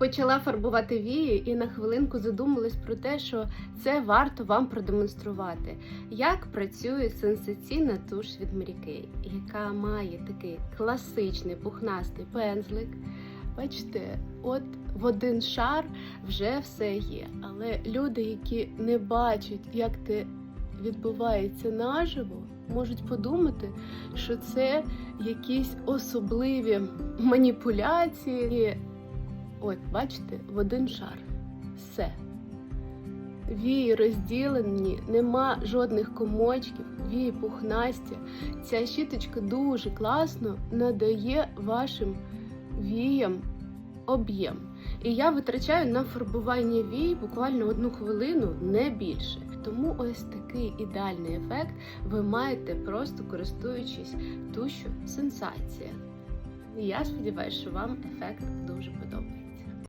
Почала фарбувати вії і на хвилинку задумалась про те, що це варто вам продемонструвати, як працює сенсаційна туш від Mary яка має такий класичний пухнастий пензлик. Бачите, от в один шар вже все є. Але люди, які не бачать, як це відбувається наживо, можуть подумати, що це якісь особливі маніпуляції. От, бачите, в один шар. Все. Вії розділені, нема жодних комочків, вії пухнасті. Ця щіточка дуже класно надає вашим віям об'єм. І я витрачаю на фарбування вій буквально одну хвилину, не більше. Тому ось такий ідеальний ефект ви маєте просто користуючись тушю сенсація. Я сподіваюся, що вам ефект дуже подобається.